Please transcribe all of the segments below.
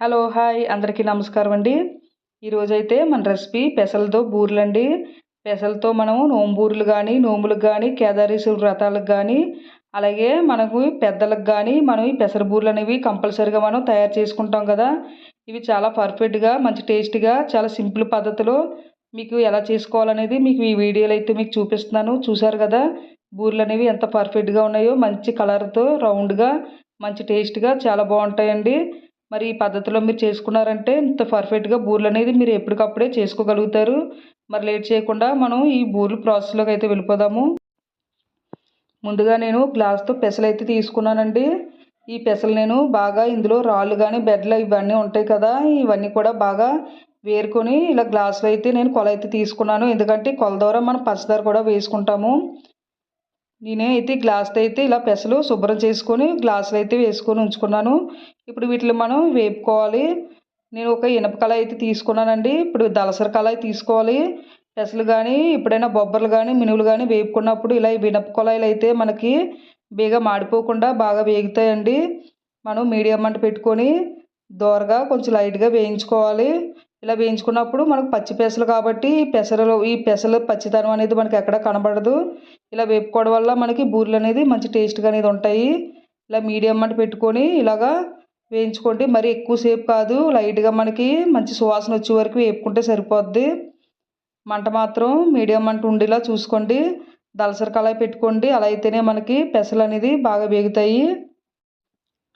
Hello hi. అందరికీ నమస్కారం అండి. ఈరోజైతే మన రెసిపీ పెసలతో బూరెలండి. పెసలతో మనం నోంబూరులు కానీ నోములకు కానీ కేదారేశ్వర వ్రతాలకు కానీ అలాగే మనకు పెద్దలకు కానీ మనం ఈ పెసర బూరెలు అనేవి కంపల్సరీగా మనం తయారు చేసుకుంటాం కదా. ఇవి చాలా పర్ఫెక్ట్గా మంచి టేస్ట్గా చాలా సింపుల్ పద్ధతిలో మీకు ఎలా చేసుకోవాలనేది మీకు ఈ వీడియోలో అయితే మీకు చూపిస్తున్నాను. చూసారు కదా బూరెలు అనేవి ఎంత పర్ఫెక్ట్గా ఉన్నాయో మంచి కలర్తో రౌండ్గా మంచి టేస్ట్గా చాలా బాగుంటాయండి. మరి ఈ పద్ధతిలో మీరు చేసుకున్నారంటే ఇంత పర్ఫెక్ట్గా బూరెలు అనేది మీరు ఎప్పటికప్పుడే చేసుకోగలుగుతారు. మరి లేట్ చేయకుండా మనం ఈ బూరెలు ప్రాసెస్లోకి అయితే వెళ్ళిపోదాము. ముందుగా నేను గ్లాస్తో పెసలు అయితే తీసుకున్నానండి. ఈ పెసలు నేను బాగా ఇందులో రాళ్ళు కానీ బెడ్లు ఇవన్నీ ఉంటాయి కదా ఇవన్నీ కూడా బాగా వేరుకొని ఇలా గ్లాసులు అయితే నేను కొల అయితే తీసుకున్నాను. ఎందుకంటే కొల ద్వారా మనం పచ్చదార కూడా వేసుకుంటాము. నేనే అయితే గ్లాస్తో అయితే ఇలా పెసలు శుభ్రం చేసుకొని గ్లాసులు అయితే వేసుకొని ఉంచుకున్నాను. ఇప్పుడు వీటిని మనం వేపుకోవాలి. నేను ఒక ఇనప కళాయి అయితే తీసుకున్నానండి. ఇప్పుడు దలసరి కళాయి తీసుకోవాలి. పెసలు కానీ ఎప్పుడైనా బొబ్బర్లు కానీ మినువులు కానీ వేపుకున్నప్పుడు ఇలా ఇనప కళాయిలు అయితే మనకి బేగా మాడిపోకుండా బాగా వేగుతాయండి. మనం మీడియం మంట పెట్టుకొని దోరగా కొంచెం లైట్గా వేయించుకోవాలి. ఇలా వేయించుకున్నప్పుడు మనకు పచ్చి పెసలు కాబట్టి పెసరలు ఈ పెసలు పచ్చితనం అనేది మనకి ఎక్కడ కనబడదు. ఇలా వేపుకోవడం వల్ల మనకి బూరెలు అనేది మంచి టేస్ట్గా అనేది ఉంటాయి. ఇలా మీడియం మంట పెట్టుకొని ఇలాగా వేయించుకోండి. మరి ఎక్కువసేపు కాదు లైట్గా మనకి మంచి సువాసన వచ్చే వరకు వేపుకుంటే సరిపోద్ది. మంట మాత్రం మీడియం మంట ఉండేలా చూసుకోండి. దలసరి కళాయి పెట్టుకోండి. అలా అయితేనే మనకి పెసలు అనేది బాగా వేగుతాయి.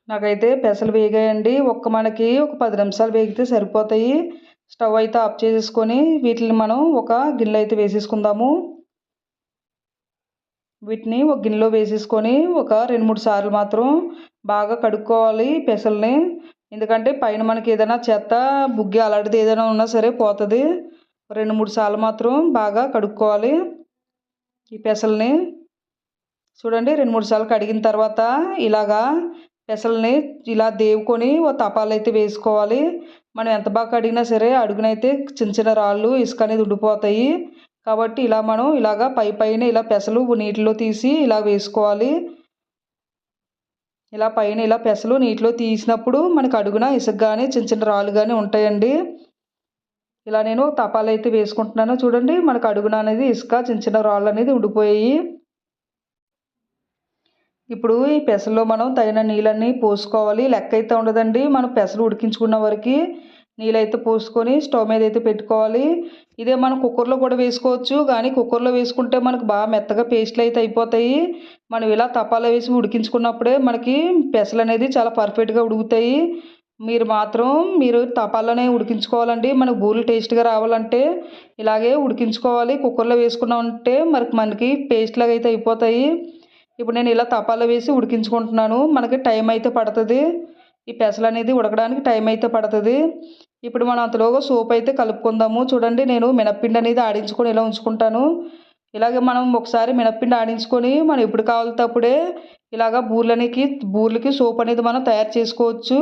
నాకైతే పెసలు వేగాయండి. ఒక్క మనకి ఒక పది నిమిషాలు వేగితే సరిపోతాయి. స్టవ్ అయితే ఆఫ్ చేసేసుకొని వీటిని మనం ఒక గిన్నెలో అయితే వేసేసుకుందాము. వీటిని ఒక గిన్నెలో వేసేసుకొని ఒక రెండు మూడు సార్లు మాత్రం బాగా కడుక్కోవాలి పెసల్ని. ఎందుకంటే పైన మనకి ఏదైనా చెత్త బుగ్గి అలాంటిది ఏదైనా ఉన్నా సరే పోతుంది. రెండు మూడు సార్లు మాత్రం బాగా కడుక్కోవాలి ఈ పెసల్ని. చూడండి రెండు మూడు సార్లు కడిగిన తర్వాత ఇలాగా పెసల్ని ఇలా దేవుకొని ఓ తపాలు అయితే వేసుకోవాలి. మనం ఎంత బాగా కడిగినా సరే అడుగునైతే చిన్న చిన్న రాళ్ళు ఇసుక అనేది ఉండిపోతాయి. కాబట్టి ఇలా మనం ఇలాగా పై పైన ఇలా పెసలు నీటిలో తీసి ఇలా వేసుకోవాలి. ఇలా పైన ఇలా పెసలు నీటిలో తీసినప్పుడు మనకు అడుగున ఇసుక కానీ చిన్న చిన్న రాళ్ళు కానీ ఉంటాయండి. ఇలా నేను తపాలు అయితే వేసుకుంటున్నాను. చూడండి మనకు అడుగున అనేది ఇసుక చిన్న చిన్న రాళ్ళు అనేది ఉండిపోయాయి. ఇప్పుడు ఈ పెసల్లో మనం తగిన నీళ్ళన్నీ పోసుకోవాలి. లెక్క అయితే ఉండదండి. మనం పెసలు ఉడికించుకున్న వరకు నీళ్ళైతే పోసుకొని స్టవ్ మీద అయితే పెట్టుకోవాలి. ఇదే మనం కుక్కర్లో కూడా వేసుకోవచ్చు. కానీ కుక్కర్లో వేసుకుంటే మనకు బాగా మెత్తగా పేస్ట్లు అయితే అయిపోతాయి. మనం ఇలా తపాలో వేసి ఉడికించుకున్నప్పుడే మనకి పెసలు అనేది చాలా పర్ఫెక్ట్గా ఉడుకుతాయి. మీరు మాత్రం మీరు తపాల్లోనే ఉడికించుకోవాలండి. మనకు బూరెలు టేస్ట్గా రావాలంటే ఇలాగే ఉడికించుకోవాలి. కుక్కర్లో వేసుకున్నామంటే మనకి మనకి పేస్ట్ లాగా అయితే అయిపోతాయి. ఇప్పుడు నేను ఇలా తపాలు వేసి ఉడికించుకుంటున్నాను. మనకి టైం అయితే పడుతుంది. ఈ పెసలు అనేది ఉడకడానికి టైం అయితే పడుతుంది. ఇప్పుడు మనం అంతలోగా సూప్ అయితే కలుపుకుందాము. చూడండి నేను మినప్పిండి అనేది ఆడించుకొని ఇలా ఉంచుకుంటాను. ఇలాగే మనం ఒకసారి మినప్పిండి ఆడించుకొని మనం ఎప్పుడు కావాలితే అప్పుడే ఇలాగ బూర్లనికి బూర్లకి సోప్ అనేది మనం తయారు చేసుకోవచ్చు.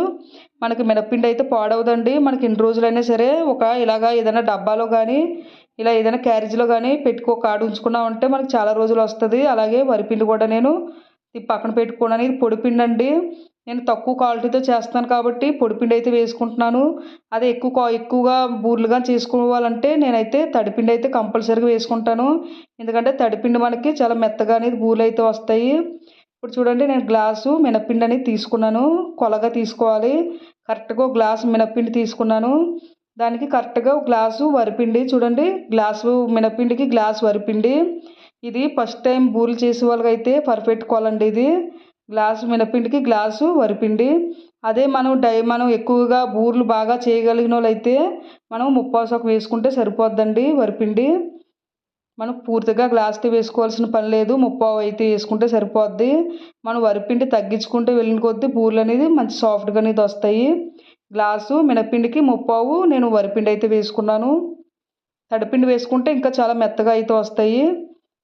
మనకి మినప్పిండి అయితే పాడవదండి. మనకి ఎన్ని రోజులైనా సరే ఒక ఇలాగ ఏదైనా డబ్బాలో కానీ ఇలా ఏదైనా క్యారేజీలో కానీ పెట్టుకో కాడు ఉంచుకున్నామంటే మనకి చాలా రోజులు వస్తుంది. అలాగే వరిపిండి కూడా నేను పక్కన పెట్టుకోవడానికి ఇది పొడిపిండి అండి. నేను తక్కువ క్వాలిటీతో చేస్తాను కాబట్టి పొడిపిండి అయితే వేసుకుంటున్నాను. అదే ఎక్కువ ఎక్కువగా బూర్లుగా చేసుకోవాలంటే నేనైతే తడిపిండి అయితే కంపల్సరీగా వేసుకుంటాను. ఎందుకంటే తడిపిండి మనకి చాలా మెత్తగా అనేది బూర్లు అయితే వస్తాయి. ఇప్పుడు చూడండి నేను గ్లాసు మినప్పిండి అనేది తీసుకున్నాను. కొలగా తీసుకోవాలి. కరెక్ట్గా గ్లాస్ మినపిండి మినప్పిండి తీసుకున్నాను. దానికి కరెక్ట్గా గ్లాసు వరిపిండి చూడండి. గ్లాసు మినపిండికి గ్లాసు వరిపిండి. ఇది ఫస్ట్ టైం బూరెలు చేసే వాళ్ళకైతే పర్ఫెక్ట్ కోలండి ఇది. గ్లాసు మినపిండికి గ్లాసు వరిపిండి. అదే మనం డై మనం ఎక్కువగా బూర్లు బాగా చేయగలిగిన వాళ్ళైతే మనం ముప్పావు వేసుకుంటే సరిపోద్దండి వరిపిండి. మనం పూర్తిగా గ్లాస్తో వేసుకోవాల్సిన పని లేదు. ముప్పావు అయితే వేసుకుంటే సరిపోద్ది. మనం వరిపిండి తగ్గించుకుంటే వెళ్ళిన కొద్దీ బూరెలు అనేది మంచి సాఫ్ట్గా అనేది వస్తాయి. గ్లాసు మినపిండికి ముప్పావు నేను వరిపిండి అయితే వేసుకున్నాను. తడిపిండి వేసుకుంటే ఇంకా చాలా మెత్తగా అయితే వస్తాయి.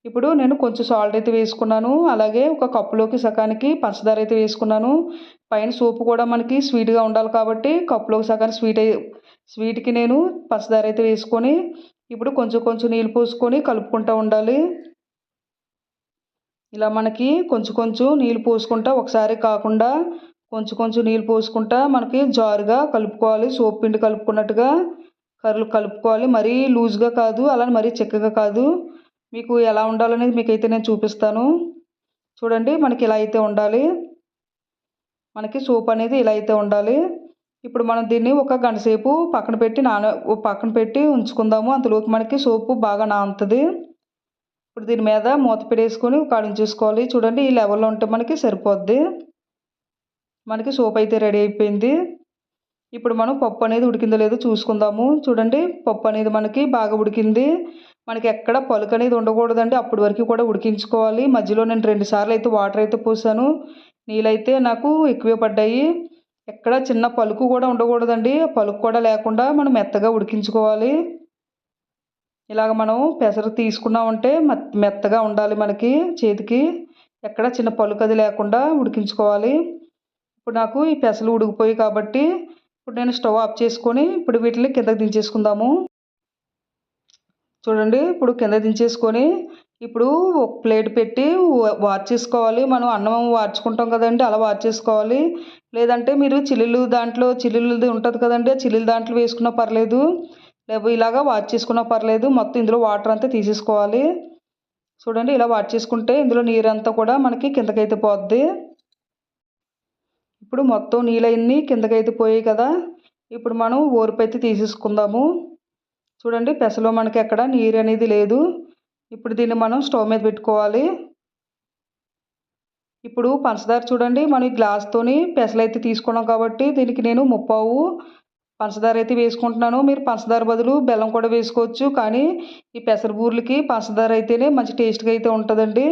ఇప్పుడు నేను కొంచెం సాల్ట్ అయితే వేసుకున్నాను. అలాగే ఒక కప్పులోకి సగానికి పంచదార అయితే వేసుకున్నాను. పైన సూపు కూడా మనకి స్వీట్గా ఉండాలి కాబట్టి కప్పులోకి సగానికి స్వీట్ స్వీట్కి నేను పంచదార అయితే వేసుకొని ఇప్పుడు కొంచెం కొంచెం నీళ్ళు పోసుకొని కలుపుకుంటూ ఉండాలి. ఇలా మనకి కొంచెం కొంచెం నీళ్ళు పోసుకుంటా ఒకసారి కాకుండా కొంచెం కొంచెం నీళ్ళు పోసుకుంటా మనకి జారుగా కలుపుకోవాలి. సోప్ పిండి కలుపుకున్నట్టుగా కర్రలు కలుపుకోవాలి. మరీ లూజ్గా కాదు అలానే మరీ చిక్కగా కాదు. మీకు ఎలా ఉండాలనేది మీకైతే నేను చూపిస్తాను. చూడండి మనకి ఇలా అయితే ఉండాలి. మనకి సోప్ అనేది ఇలా అయితే ఉండాలి. ఇప్పుడు మనం దీన్ని ఒక గంట సేపు పక్కన పెట్టి నాన పక్కన పెట్టి ఉంచుకుందాము. అంతలోకి మనకి సోపు బాగా నానుతుంది. ఇప్పుడు దీని మీద మూత పెట్టేసుకొని కాడించేసుకోవాలి చూడండి ఈ లెవెల్లో ఉంటే మనకి సరిపోద్ది. మనకి సూప్ అయితే రెడీ అయిపోయింది. ఇప్పుడు మనం పప్పు అనేది ఉడికిందో లేదో చూసుకుందాము. చూడండి పప్పు అనేది మనకి బాగా ఉడికింది. మనకి ఎక్కడ పలుకు అనేది ఉండకూడదండి. అప్పటి వరకు కూడా ఉడికించుకోవాలి. మధ్యలో నేను రెండు సార్లు అయితే వాటర్ అయితే పోసాను. నీళ్ళైతే నాకు ఎక్కువే పడ్డాయి. ఎక్కడ చిన్న పలుకు కూడా ఉండకూడదండి. పలుకు కూడా లేకుండా మనం మెత్తగా ఉడికించుకోవాలి. ఇలాగ మనం పెసరు తీసుకున్నామంటే మెత్తగా ఉండాలి మనకి చేతికి. ఎక్కడ చిన్న పలుకు అది లేకుండా ఉడికించుకోవాలి. ఇప్పుడు నాకు ఈ పెసలు ఉడికిపోయి కాబట్టి ఇప్పుడు నేను స్టవ్ ఆఫ్ చేసుకొని ఇప్పుడు వీటిని కిందకి దించేసుకుందాము. చూడండి ఇప్పుడు కింద దించేసుకొని ఇప్పుడు ఒక ప్లేట్ పెట్టి వార్చేసుకోవాలి. మనం అన్నం వార్చుకుంటాం కదండి అలా వార్చేసుకోవాలి. లేదంటే మీరు చిల్లులు దాంట్లో చిల్లులది ఉంటుంది కదండి చిల్లులు దాంట్లో వేసుకున్నా పర్లేదు. లేకపోతే ఇలాగా వార్చేసుకున్నా పర్లేదు. మొత్తం ఇందులో వాటర్ అంతా తీసేసుకోవాలి. చూడండి ఇలా వార్చేసుకుంటే ఇందులో నీరంతా కూడా మనకి కిందకైతే పోద్ది. ఇప్పుడు మొత్తం నీళ్ళన్నీ కిందకైతే పోయాయి కదా. ఇప్పుడు మనం ఓర్పు అయితే తీసేసుకుందాము. చూడండి పెసలో మనకి ఎక్కడ నీరు అనేది లేదు. ఇప్పుడు దీన్ని మనం స్టవ్ మీద పెట్టుకోవాలి. ఇప్పుడు పంచదార చూడండి మనం ఈ గ్లాస్తోని పెసలు అయితే తీసుకున్నాం కాబట్టి దీనికి నేను ముప్పావు పంచదార అయితే వేసుకుంటున్నాను. మీరు పంచదార బదులు బెల్లం కూడా వేసుకోవచ్చు కానీ ఈ పెసర బూర్లకి పంచదార అయితేనే మంచి టేస్ట్గా అయితే ఉంటుందండి.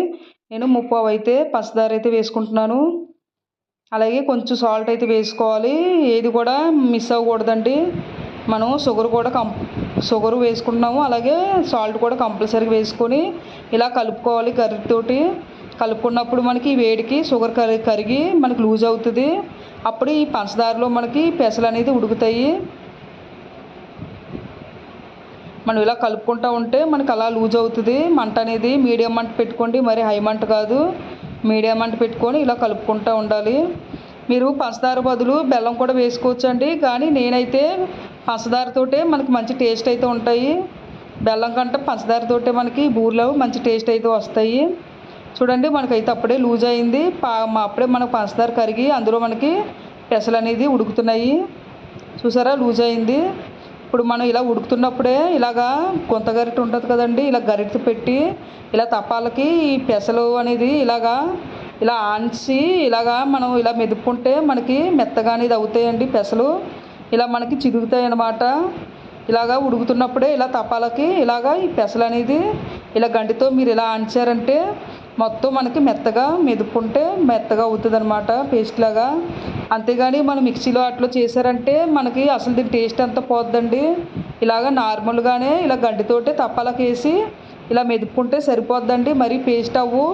నేను ముప్పావు అయితే పంచదార అయితే వేసుకుంటున్నాను. అలాగే కొంచెం సాల్ట్ అయితే వేసుకోవాలి. ఏది కూడా మిస్ అవ్వకూడదండి. మనం షుగర్ కూడా కం షుగర్ వేసుకుంటున్నాము. అలాగే సాల్ట్ కూడా కంపల్సరీగా వేసుకొని ఇలా కలుపుకోవాలి కర్రీతోటి. కలుపుకున్నప్పుడు మనకి వేడికి షుగర్ కరి కరిగి మనకి లూజ్ అవుతుంది. అప్పుడు ఈ పంచదారలో మనకి పెసలు అనేది ఉడుకుతాయి. మనం ఇలా కలుపుకుంటూ ఉంటే మనకి అలా లూజ్ అవుతుంది. మంట అనేది మీడియం మంట పెట్టుకోండి. మరి హై మంట కాదు. మీడియం మంట పెట్టుకొని ఇలా కలుపుకుంటూ ఉండాలి. మీరు పంచదార బదులు బెల్లం కూడా వేసుకోవచ్చు అండి కానీ నేనైతే పంచదారతోటే మనకి మంచి టేస్ట్ అయితే ఉంటాయి. బెల్లం కంటే పంచదారతోటే మనకి బూరెలు మంచి టేస్ట్ అయితే వస్తాయి. చూడండి మనకైతే అప్పుడే లూజ్ అయింది. పా అప్పుడే మనకు పంచదార కరిగి అందులో మనకి పెసలు అనేది ఉడుకుతున్నాయి. చూసారా? లూజ్ అయింది. ఇప్పుడు మనం ఇలా ఉడుకుతున్నప్పుడే ఇలాగా కొంత గరిట ఉంటుంది కదండి ఇలా గరిట పెట్టి ఇలా తపాలకి ఈ పెసలు అనేది ఇలాగా ఇలా ఆన్చి ఇలాగా మనం ఇలా మెదుపుకుంటే మనకి మెత్తగా అనేది అవుతాయండి పెసలు. ఇలా మనకి చిరుగుతాయి అన్నమాట. ఇలాగా ఉడుకుతున్నప్పుడే ఇలా తపాలకి ఇలాగా ఈ పెసలు అనేది ఇలా గంటితో మీరు ఇలా ఆంచారంటే మొత్తం మనకి మెత్తగా మెదుపుకుంటే మెత్తగా అవుతుంది అనమాట పేస్ట్ లాగా. అంతేగాని మనం మిక్సీలో అట్లా చేశారంటే మనకి అసలు దీని టేస్ట్ అంతా పోద్దండి? ఇలాగ నార్మల్గానే ఇలా గడ్డితోటే తప్పాలకి వేసి ఇలా మెదుపుకుంటే సరిపోద్దండి. మరీ పేస్ట్ అవ్వు.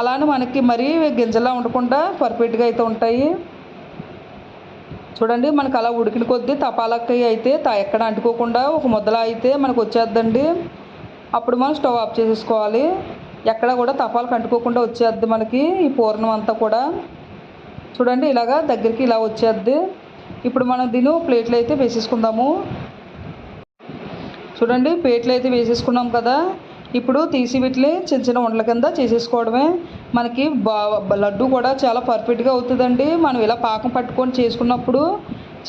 అలానే మనకి మరీ గింజలా ఉండకుండా పర్ఫెక్ట్గా అయితే ఉంటాయి. చూడండి మనకు అలా ఉడికిన కొద్దీ తపాలకి అయితే ఎక్కడ అంటుకోకుండా ఒక ముద్దలా అయితే మనకు వచ్చేద్దండి. అప్పుడు మనం స్టవ్ ఆఫ్ చేసేసుకోవాలి. ఎక్కడ కూడా తపాలకు అంటుకోకుండా వచ్చేద్ది మనకి ఈ పూర్ణం అంతా కూడా. చూడండి ఇలాగా దగ్గరికి ఇలా వచ్చేద్ది. ఇప్పుడు మనం దీన్ని ప్లేట్లు అయితే వేసేసుకుందాము. చూడండి ప్లేట్లు అయితే వేసేసుకున్నాం కదా. ఇప్పుడు తీసి వీటిని చిన్న చిన్న ఉండల కింద చేసేసుకోవడమే. మనకి బా లడ్డు కూడా చాలా పర్ఫెక్ట్గా అవుతుందండి. మనం ఇలా పాకం పట్టుకొని చేసుకున్నప్పుడు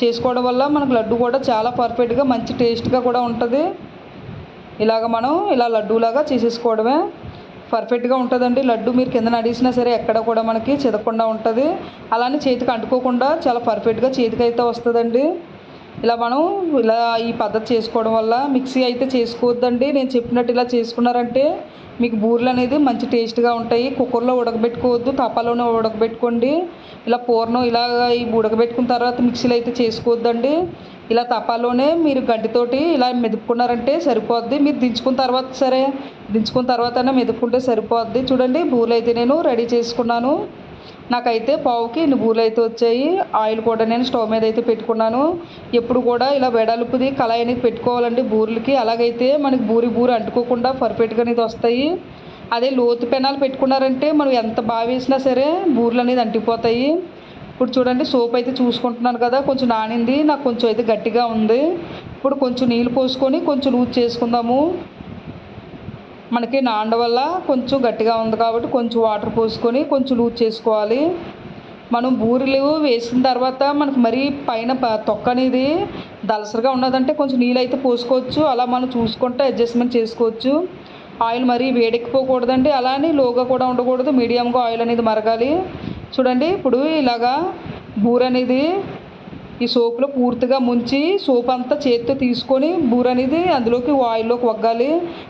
చేసుకోవడం వల్ల మనకు లడ్డు కూడా చాలా పర్ఫెక్ట్గా మంచి టేస్ట్గా కూడా ఉంటుంది. ఇలాగ మనం ఇలా లడ్డూలాగా చేసేసుకోవడమే. పర్ఫెక్ట్గా ఉంటుందండి. లడ్డు మీరు కింద నడిచినా సరే ఎక్కడ కూడా మనకి చెదకుండా ఉంటుంది. అలానే చేతికి అంటుకోకుండా చాలా పర్ఫెక్ట్గా చేతికి అయితే వస్తుందండి. ఇలా మనం ఇలా ఈ పద్ధతి చేసుకోవడం వల్ల మిక్సీ అయితే చేసుకోవద్దండి. నేను చెప్పినట్టు ఇలా చేసుకున్నారంటే మీకు బూరెలు అనేది మంచి టేస్ట్గా ఉంటాయి. కుక్కర్లో ఉడకబెట్టుకోవద్దు తపాలోనే ఉడకబెట్టుకోండి. ఇలా పూర్ణం ఇలా ఈ ఉడకబెట్టుకున్న తర్వాత మిక్సీలో అయితే చేసుకోవద్దండి. ఇలా తపాలోనే మీరు గడ్డితోటి ఇలా మెదుపుకున్నారంటే సరిపోద్ది. మీరు దించుకున్న తర్వాత సరే దించుకున్న తర్వాత మెదుపుకుంటే సరిపోద్ది. చూడండి బూరెలు అయితే నేను రెడీ చేసుకున్నాను. నాకైతే పావుకి ఇన్ని బూరెలు అయితే వచ్చాయి ఆయిల్ కూడా నేను స్టవ్ మీద అయితే పెట్టుకున్నాను. ఎప్పుడు కూడా ఇలా వెడల్పుది కళాయి అనేది పెట్టుకోవాలండి బూరెలకి. అలాగైతే మనకి బూరి బూరి అంటుకోకుండా పర్ఫెక్ట్గా అనేది వస్తాయి. అదే లోతు పెనాలు పెట్టుకున్నారంటే మనం ఎంత బాగా వేసినా సరే బూరెలు అనేది అంటిపోతాయి. ఇప్పుడు చూడండి సోప్ అయితే చూసుకుంటున్నాను కదా కొంచెం నానింది నాకు కొంచెం అయితే గట్టిగా ఉంది. ఇప్పుడు కొంచెం నీళ్ళు పోసుకొని కొంచెం లూజ్ చేసుకుందాము. మనకి నాండ వల్ల కొంచెం గట్టిగా ఉంది కాబట్టి కొంచెం వాటర్ పోసుకొని కొంచెం లూజ్ చేసుకోవాలి. మనం బూరెలు వేసిన తర్వాత మనకు మరీ పైన ప- తొక్క అనేది దలసరిగా ఉన్నదంటే కొంచెం నీళ్ళు అయితే పోసుకోవచ్చు. అలా మనం చూసుకుంటే అడ్జస్ట్మెంట్ చేసుకోవచ్చు. ఆయిల్ మరీ వేడెక్కిపోకూడదండి. అలానే లోగా కూడా ఉండకూడదు. మీడియంగా ఆయిల్ అనేది మరగాలి. చూడండి ఇప్పుడు ఇలాగా బూర అనేది ఈ సోపులో పూర్తిగా ముంచి సోప్ అంతా చేతితో తీసుకొని బూర అనేది అందులోకి ఆయిల్లోకి వగ్గాలి.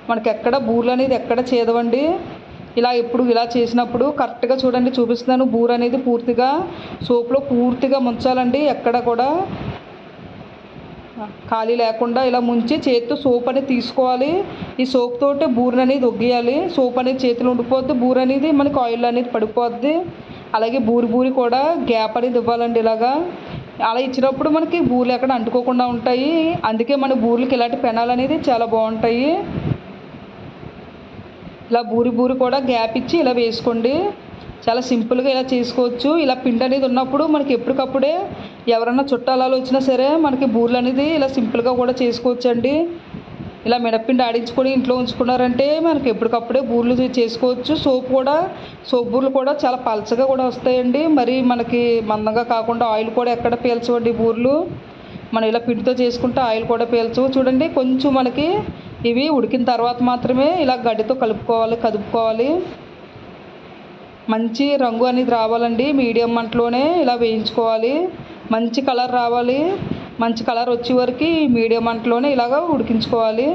మనకి ఎక్కడ బూరెలు అనేది ఎక్కడ చేదవండి? ఇలా ఎప్పుడు ఇలా చేసినప్పుడు కరెక్ట్గా చూడండి చూపిస్తున్నాను. బూర అనేది పూర్తిగా సోప్లో పూర్తిగా ముంచాలండి. ఎక్కడ కూడా ఖాళీ లేకుండా ఇలా ముంచి చేతితో సోప్ అనేది తీసుకోవాలి. ఈ సోప్ తోటి అనేది ఒగ్గేయాలి. సోప్ అనేది చేతిలో ఉండిపోద్ది. బూర అనేది మనకి ఆయిల్ అనేది పడిపోద్ది. అలాగే బూరి బూరి కూడా గ్యాప్ అనేది ఇవ్వాలండి ఇలాగా. అలా ఇచ్చినప్పుడు మనకి బూరెలు ఎక్కడ అంటుకోకుండా ఉంటాయి. అందుకే మన బూరెలకి ఇలాంటి పెనాలు అనేది చాలా బాగుంటాయి. ఇలా బూరి బూరి కూడా గ్యాప్ ఇచ్చి ఇలా వేసుకోండి. చాలా సింపుల్గా ఇలా చేసుకోవచ్చు. ఇలా పిండి అనేది ఉన్నప్పుడు మనకి ఎప్పటికప్పుడే ఎవరన్నా చుట్టాలలో వచ్చినా సరే మనకి బూరెలు అనేది ఇలా సింపుల్గా కూడా చేసుకోవచ్చండి. ఇలా మినప్పిండి ఆడించుకొని ఇంట్లో ఉంచుకున్నారంటే మనకి ఎప్పటికప్పుడే బూర్లు చేసుకోవచ్చు. సోప్ కూడా సోప్ బూర్లు కూడా చాలా పలచగా కూడా వస్తాయండి. మరి మనకి మందంగా కాకుండా ఆయిల్ కూడా ఎక్కడ పీల్చవండి బూర్లు? మనం ఇలా పిండితో చేసుకుంటే ఆయిల్ కూడా పీల్చవు. చూడండి కొంచెం మనకి ఇవి ఉడికిన తర్వాత మాత్రమే ఇలా గడ్డితో కలుపుకోవాలి కదుపుకోవాలి. మంచి రంగు అనేది రావాలండి. మీడియం మంటలోనే ఇలా వేయించుకోవాలి. మంచి కలర్ రావాలి. మంచి కలర్ వచ్చే వరకు మీడియం అంటలోనే ఇలాగ ఉడికించుకోవాలి.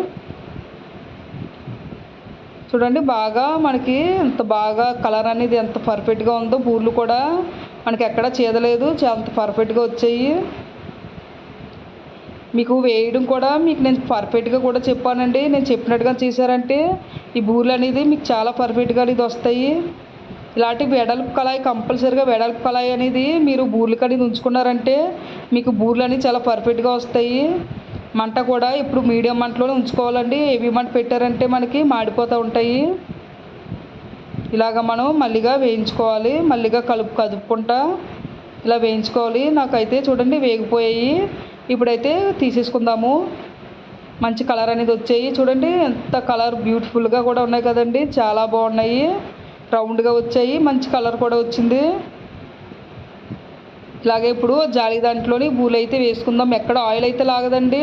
చూడండి బాగా మనకి ఎంత బాగా కలర్ అనేది ఎంత పర్ఫెక్ట్గా ఉందో బూర్లు కూడా మనకి ఎక్కడ చేదలేదు అంత పర్ఫెక్ట్గా వచ్చాయి. మీకు వేయడం కూడా మీకు నేను పర్ఫెక్ట్గా కూడా చెప్పానండి. నేను చెప్పినట్టుగా చేశారంటే ఈ బూర్లు అనేది మీకు చాలా పర్ఫెక్ట్గా అనేది వస్తాయి. ఇలాంటి వెడల్పు కళాయి కంపల్సరీగా వెడల్పు కళాయి అనేది మీరు బూరెలకు అనేది ఉంచుకున్నారంటే మీకు బూరెలు అనేవి చాలా పర్ఫెక్ట్గా వస్తాయి. మంట కూడా ఇప్పుడు మీడియం మంటలోనే ఉంచుకోవాలండి. ఏవి మంట పెట్టారంటే మనకి మాడిపోతూ ఉంటాయి. ఇలాగ మనం మళ్ళీగా వేయించుకోవాలి. మళ్ళీగా కలుపు కదుపుకుంటా ఇలా వేయించుకోవాలి. నాకైతే చూడండి వేగిపోయాయి. ఇప్పుడైతే తీసేసుకుందాము. మంచి కలర్ అనేది వచ్చాయి. చూడండి ఎంత కలర్ బ్యూటిఫుల్గా కూడా ఉన్నాయి కదండి. చాలా బాగున్నాయి. రౌండ్గా వచ్చాయి. మంచి కలర్ కూడా వచ్చింది. ఇలాగే ఇప్పుడు జాలి దాంట్లోని బూరెలు అయితే వేసుకుందాం. ఎక్కడ ఆయిల్ అయితే లాగదండి.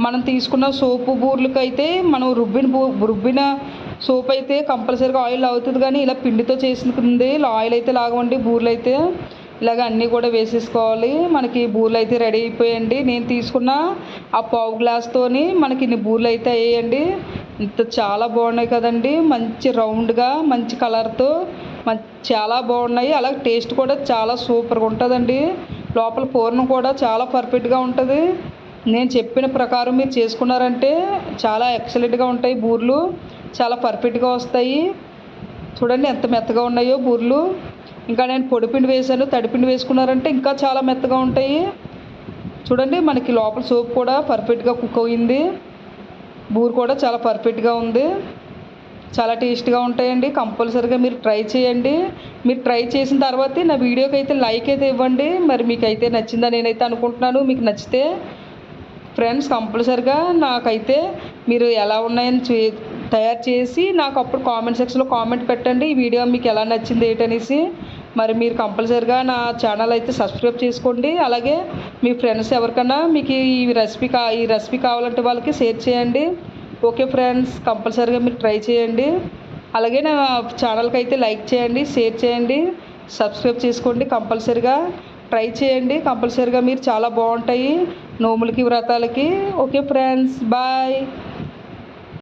మనం తీసుకున్న సోపు బూర్లకు అయితే మనం రుబ్బిన బూ రుబ్బిన సోప్ అయితే కంపల్సరీగా ఆయిల్ అవుతుంది కానీ ఇలా పిండితో చేసింది. ఆయిల్ అయితే లాగమండి బూరెలు అయితే. ఇలాగ అన్నీ కూడా వేసేసుకోవాలి. మనకి బూరెలు అయితే రెడీ అయిపోయాయండి. నేను తీసుకున్న ఆ పావు గ్లాస్తోని మనకి ఇన్ని బూరెలు అయితే అయ్యాయండి. ఇంత చాలా బాగున్నాయి కదండి. మంచి రౌండ్గా మంచి కలర్తో చాలా బాగున్నాయి. అలాగే టేస్ట్ కూడా చాలా సూపర్గా ఉంటుందండి. లోపల పూర్ణం కూడా చాలా పర్ఫెక్ట్గా ఉంటుంది. నేను చెప్పిన ప్రకారం మీరు చేసుకున్నారంటే చాలా ఎక్సలెంట్గా ఉంటాయి బూర్లు. చాలా పర్ఫెక్ట్గా వస్తాయి. చూడండి ఎంత మెత్తగా ఉన్నాయో బూర్లు. ఇంకా నేను పొడిపిండి వేసాను తడిపిండి వేసుకున్నారంటే ఇంకా చాలా మెత్తగా ఉంటాయి. చూడండి మనకి లోపల సోప్ కూడా పర్ఫెక్ట్గా కుక్ అయింది. బూర్ కూడా చాలా పర్ఫెక్ట్గా ఉంది. చాలా టేస్ట్గా ఉంటాయండి. కంపల్సరీగా మీరు ట్రై చేయండి. మీరు ట్రై చేసిన తర్వాత నా వీడియోకి అయితే లైక్ అయితే ఇవ్వండి. మరి మీకు అయితే నచ్చిందని నేనైతే అనుకుంటున్నాను. మీకు నచ్చితే ఫ్రెండ్స్ కంపల్సరిగా నాకైతే మీరు ఎలా ఉన్నాయని చే తయారు చేసి నాకు అప్పుడు కామెంట్ సెక్షన్లో కామెంట్ పెట్టండి. ఈ వీడియో మీకు ఎలా నచ్చింది ఏంటనేసి. మరి మీరు కంపల్సరిగా నా ఛానల్ అయితే సబ్స్క్రైబ్ చేసుకోండి. అలాగే మీ ఫ్రెండ్స్ ఎవరికైనా మీకు ఈ రెసిపీ కా ఈ రెసిపీ కావాలంటే వాళ్ళకి షేర్ చేయండి. ఓకే ఫ్రెండ్స్ కంపల్సరిగా మీరు ట్రై చేయండి. అలాగే నా ఛానల్కి అయితే లైక్ చేయండి షేర్ చేయండి సబ్స్క్రైబ్ చేసుకోండి కంపల్సరిగా. ట్రై చేయండి కంపల్సరిగా. మీరు చాలా బాగుంటాయి నోములకి వ్రతాలకి. Okay friends bye.